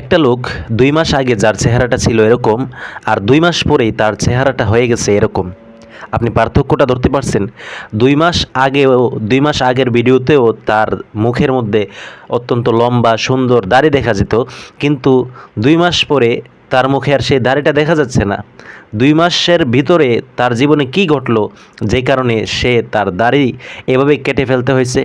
একটা লোক দুই মাস আগে যার চেহারাটা ছিল এরকম আর দুই মাস পরেই তার চেহারাটা হয়ে গেছে এরকম। আপনি পার্থক্যটা ধরতে পারছেন। দুই মাস আগেও, দুই মাস আগের ভিডিওতেও তার মুখের মধ্যে অত্যন্ত লম্বা, সুন্দর দাড়ি দেখা যেত। কিন্তু দুই মাস পরে তার মুখে আর সেই দাড়িটা দেখা যাচ্ছে না। দুই মাসের ভিতরে তার জীবনে কি ঘটলো, যে কারণে সে তার দাড়ি এভাবে কেটে ফেলতে হয়েছে?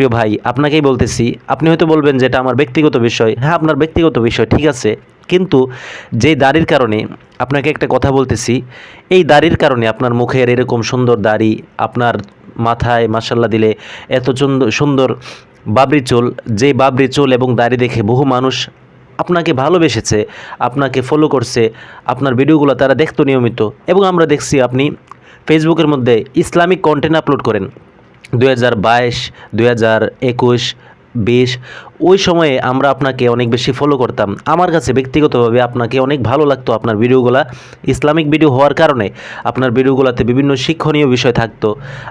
প্রিয় ভাই, আপনাকেই বলতেছি, আপনি হয়তো বলবেন যে এটা আমার ব্যক্তিগত বিষয়। হ্যাঁ আপনার ব্যক্তিগত বিষয়, ঠিক আছে। কিন্তু যেই দাড়ির কারণে আপনাকে একটা কথা বলতেছি, এই দাড়ির কারণে আপনার মুখের এরকম সুন্দর দাড়ি, আপনার মাথায় মাসাল্লা দিলে এত সুন্দর বাবরি চুল, যে বাবরি চুল এবং দাড়ি দেখে বহু মানুষ আপনাকে ভালোবেসেছে, আপনাকে ফলো করছে, আপনার ভিডিওগুলো তারা দেখতো নিয়মিত। এবং আমরা দেখছি আপনি ফেসবুকের মধ্যে ইসলামিক কন্টেন্ট আপলোড করেন। দুই হাজার বাইশ, দুই হাজার একুশ, বিশ, ওই সময়ে আমরা আপনাকে অনেক বেশি ফলো করতাম। আমার কাছে ব্যক্তিগতভাবে আপনাকে অনেক ভালো লাগতো আপনার ভিডিওগুলা। ইসলামিক ভিডিও হওয়ার কারণে আপনার ভিডিওগুলোতে বিভিন্ন শিক্ষণীয় বিষয় থাকতো।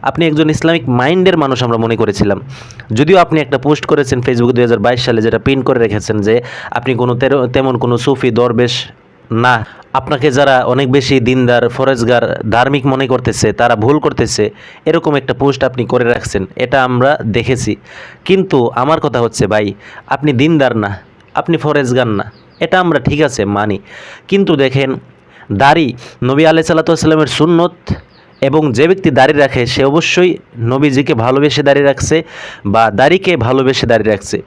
আপনি একজন ইসলামিক মাইন্ডের মানুষ আমরা মনে করেছিলাম। যদিও আপনি একটা পোস্ট করেছেন ফেসবুকে দু হাজার বাইশ সালে যেটা পিন করে রেখেছেন যে আপনি কোনো তেমন কোনো সুফি, দরবেশ না, আপনাকে যারা অনেক বেশি দিনদার, ফরেজগার, ধার্মিক মনে করতেছে, তারা ভুল করতেছে, এরকম একটা পোস্ট আপনি করে রাখছেন, এটা আমরা দেখেছি। কিন্তু আমার কথা হচ্ছে ভাই, আপনি দিনদার না, আপনি ফরেজগার না, এটা আমরা ঠিক আছে মানি। কিন্তু দেখেন, দাড়ি নবী আলাই সাল্লামের সুন্নত এবং যে ব্যক্তি দাঁড়িয়ে রাখে, সে অবশ্যই নবীজিকে ভালোবেসে দাঁড়িয়ে রাখছে বা দাড়িকে ভালোবেসে দাঁড়িয়ে রাখছে।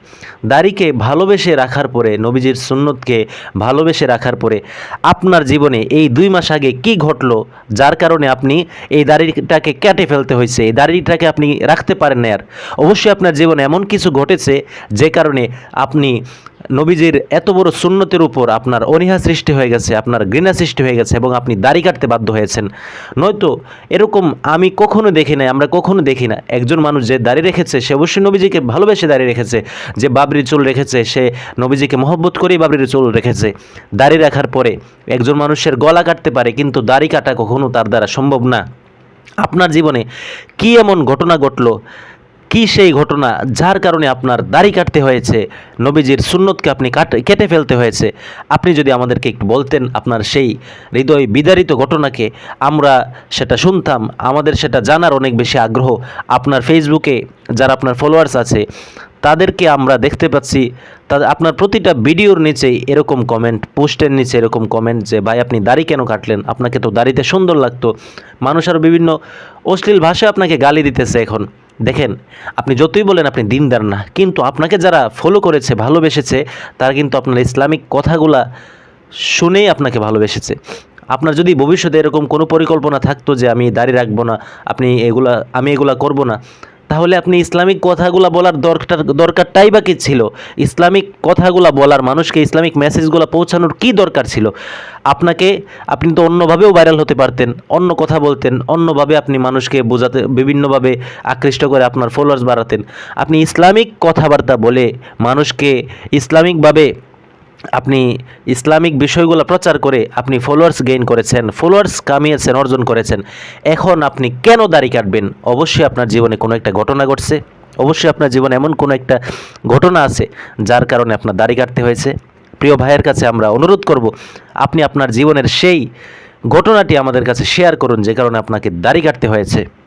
দাড়িকে ভালোবেসে রাখার পরে, নবীজির সুন্নতকে ভালোবেসে রাখার পরে আপনার জীবনে এই দুই মাস আগে কি ঘটলো, যার কারণে আপনি এই দাড়িটাকে কেটে ফেলতে হয়েছে, এই দাড়িটাকে আপনি রাখতে পারেন না আর? অবশ্যই আপনার জীবনে এমন কিছু ঘটেছে যে কারণে আপনি নবীজির এত বড় সুন্নতের উপর আপনার অনীহা সৃষ্টি হয়ে গেছে, আপনার ঘৃণা সৃষ্টি হয়ে গেছে এবং আপনি দাড়ি কাটতে বাধ্য হয়েছেন। নয়তো এরকম আমি কখনো দেখি না আমরা কখনো দেখি না। একজন মানুষ যে দাড়ি রেখেছে, সে অবশ্যই নবীজিকে ভালোবেসে দাড়ি রেখেছে, যে বাবরি চুল রেখেছে, সে নবীজিকে মহব্বত করেই বাবরির চুল রেখেছে। দাড়ি রাখার পরে একজন মানুষের গলা কাটতে পারে, কিন্তু দাড়ি কাটা কখনো তার দ্বারা সম্ভব না। আপনার জীবনে কি এমন ঘটনা ঘটলো কি সেই ঘটনা? যার কারণে আপনার দাড়ি কাটতে হয়েছে? নবীজির সুন্নতকে আপনি কাট ফেলতে হয়েছে। আপনি যদি আমাদেরকে একটু বলতেন আপনার সেই হৃদয় বিদারিত ঘটনাকে, আমরা সেটা শুনতাম, আমাদের সেটা জানার অনেক বেশি আগ্রহ। আপনার ফেসবুকে যারা আপনার ফলোয়ার্স আছে, তাদেরকে আমরা দেখতে পাচ্ছি। তাদের আপনার প্রতিটা ভিডিওর নিচেই এরকম কমেন্ট পোস্টের নিচে এরকম কমেন্ট যে, ভাই, আপনি দাড়ি কেন কাটলেন? আপনাকে তো দাড়িতে সুন্দর লাগতো। মানুষ আরও বিভিন্ন অশ্লীল ভাষায় আপনাকে গালি দিতেছে এখন। দেখেন, আপনি যতই বলেন আপনি দিনদার না, কিন্তু আপনাকে যারা ফলো করেছে, ভালোবেসেছে, তারা কিন্তু আপনার ইসলামিক কথাগুলা শুনেই আপনাকে ভালোবেসেছে। আপনার যদি ভবিষ্যতে এরকম কোনো পরিকল্পনা থাকতো যে আমি দাঁড়িয়ে রাখব না, আপনি এগুলা, আমি এগুলা করব না তাহলে আপনি ইসলামিক কথাগুলো বলার দরকার, দরকারটাই বা কী ছিল? ইসলামিক কথাগুলো বলার, মানুষকে ইসলামিক মেসেজগুলো পৌঁছানোর কি দরকার ছিল? আপনাকে, আপনি তো অন্যভাবেও ভাইরাল হতে পারতেন, অন্য কথা বলতেন, অন্যভাবে আপনি মানুষকে বোঝাতে, বিভিন্নভাবে আকৃষ্ট করে আপনার ফলোয়ার্স বাড়াতেন। আপনি ইসলামিক কথাবার্তা বলে মানুষকে ইসলামিকভাবে আপনি ইসলামিক বিষয়গুলো প্রচার করে আপনি ফলোয়ার্স গেইন করেছেন ফলোয়ার্স কামিয়েছেন, অর্জন করেছেন। এখন আপনি কেন দাড়ি কাটবেন? অবশ্যই আপনার জীবনে কোনো একটা ঘটনা ঘটছে। অবশ্যই আপনার জীবনে এমন কোনো একটা ঘটনা আছে যার কারণে আপনার দাড়ি কাটতে হয়েছে। প্রিয় ভাইয়ের কাছে আমরা অনুরোধ করব, আপনি আপনার জীবনের সেই ঘটনাটি আমাদের কাছে শেয়ার করুন যে কারণে আপনাকে দাড়ি কাটতে হয়েছে।